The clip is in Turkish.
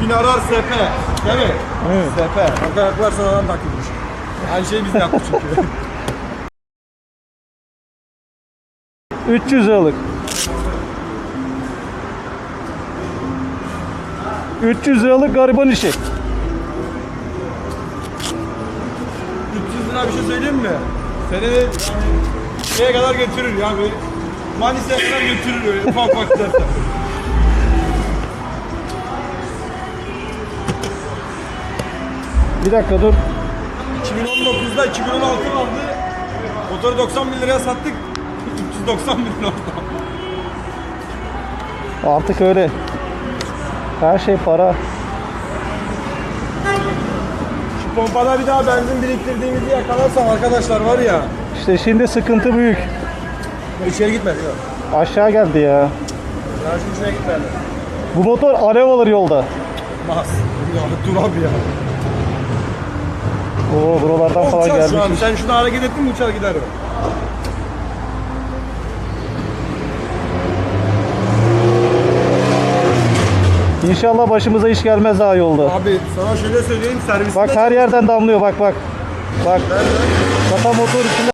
Bin arar SP. Değil mi? Evet. SP. Akaraklar sonradan takılmış. Aynı şeyi biz de yaptık çünkü. 300 liralık. 300 liralık gariban işi. 300 lira bir şey söyleyeyim mi? Seni de şeye kadar götürür ya böyle. Manisa'ya kadar götürür öyle ufak ufak gidersen. Bir dakika dur. 2019'da 2016 aldı. Motoru 90 bin liraya sattık. 390 bin lira. Artık öyle. Her şey para. Şu pompada bir daha benzin biriktirdiğimizi yakalarsam arkadaşlar var ya. İşte şimdi sıkıntı büyük. İçeri gitmedi yok. Aşağı geldi ya. Garajın içine gitmedi. Bu motor alev alır yolda. Mas. Ya dur abi ya. Oo buralardan falan uçar şu an. gelmiş. Sen şunu hareket ettin mi uçar gider o. İnşallah başımıza iş gelmez daha yolda. Abi sana şöyle söyleyeyim servisinde Bak her yerden damlıyor bak bak. Bak. Kaka motor içinde